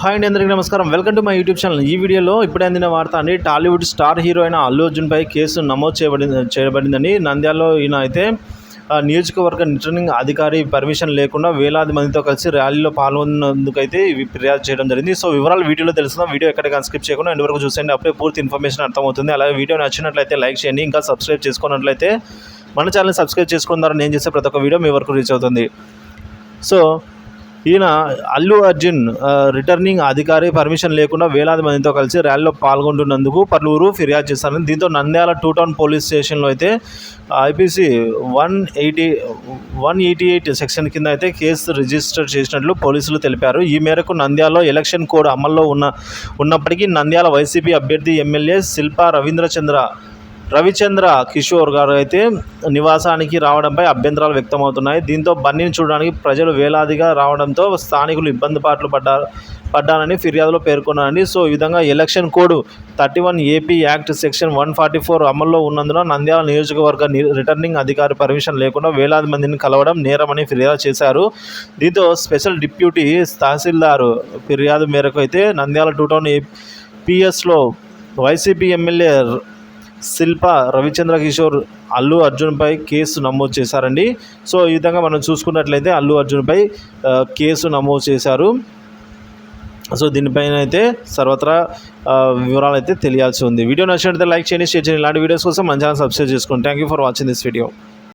Hi అండి అందరికీ నమస్కారం. Welcome to my YouTube channel. ఈ వీడియోలో ఇప్పుడు అందిన వార్త అండి టాలీవుడ్ స్టార్ హీరో అయిన అల్లు అర్జున్పై కేసు నమోదు చేయబడింది చేయబడిందని నంద్యాలలో ఈయన అయితే నియోజకవర్గ రిటర్నింగ్ అధికారి పర్మిషన్ లేకుండా వేలాది మందితో కలిసి ర్యాలీలో పాల్గొన్నందుకైతే ఇవి ఫిర్యాదు చేయడం జరిగింది. సో వివరాలు వీడియోలో తెలుసుకుందాం. వీడియో ఎక్కడ స్కిప్ చేయకుండా ఎండ్ వరకు చూసేయండి. అప్పుడే పూర్తి ఇన్ఫర్మేషన్ అర్థమవుతుంది. అలాగే వీడియో నచ్చినట్లయితే లైక్ చేయండి. ఇంకా సబ్స్క్రైబ్ చేసుకున్నట్లయితే మన ఛానల్ సబ్స్క్రైబ్ చేసుకున్న ద్వారా నేను చేసే ప్రతి ఒక్క వీడియో మీ వరకు రీచ్ అవుతుంది. సో ఈయన అల్లు అర్జున్ రిటర్నింగ్ అధికారి పర్మిషన్ లేకుండా వేలాది మందితో కలిసి ర్యాలీలో పాల్గొంటున్నందుకు పలువురు ఫిర్యాదు చేశారు. దీంతో నంద్యాల టూ టౌన్ పోలీస్ స్టేషన్లో అయితే IPC one eighty one eighty eight section కింద అయితే కేసు రిజిస్టర్ చేసినట్లు పోలీసులు తెలిపారు. ఈ మేరకు నంద్యాలలో ఎలక్షన్ కోడ్ అమల్లో ఉన్న ఉన్నప్పటికీ నంద్యాల వైసీపీ అభ్యర్థి ఎమ్మెల్యే శిల్పా రవీంద్రచంద్ర రవిచంద్ర కిషోర్ గారు అయితే నివాసానికి రావడంపై అభ్యంతరాలు వ్యక్తమవుతున్నాయి. దీంతో బన్నీని చూడడానికి ప్రజలు వేలాదిగా రావడంతో స్థానికులు ఇబ్బంది పాటలు పడ్డారు పడ్డానని ఫిర్యాదులో పేర్కొన్నారండి. సో ఈ విధంగా election code thirty one AP act section one forty four అమల్లో ఉన్నందున నంద్యాల నియోజకవర్గ రిటర్నింగ్ అధికారి పర్మిషన్ లేకుండా వేలాది మందిని కలవడం నేరమని ఫిర్యాదు చేశారు. దీంతో స్పెషల్ డిప్యూటీ తహసీల్దారు ఫిర్యాదు మేరకు అయితే నంద్యాల టూ టౌన్ పిఎస్లో వైసీపీ ఎమ్మెల్యే శిల్ప రవిచంద్ర కిషోర్ అల్లు అర్జున్పై కేసు నమోదు చేశారండి. సో ఈ విధంగా మనం చూసుకున్నట్లయితే అల్లు అర్జున్పై కేసు నమోదు చేశారు. సో దీనిపైన అయితే సర్వత్రా వివరాలు అయితే తెలియాల్సి ఉంది. వీడియో నచ్చినట్లయితే లైక్ చేయండి షేర్ చేయండి. ఇలాంటి వీడియోస్ కోసం మంచిగా సబ్స్క్రైబ్ చేసుకోండి thank you for watching this video.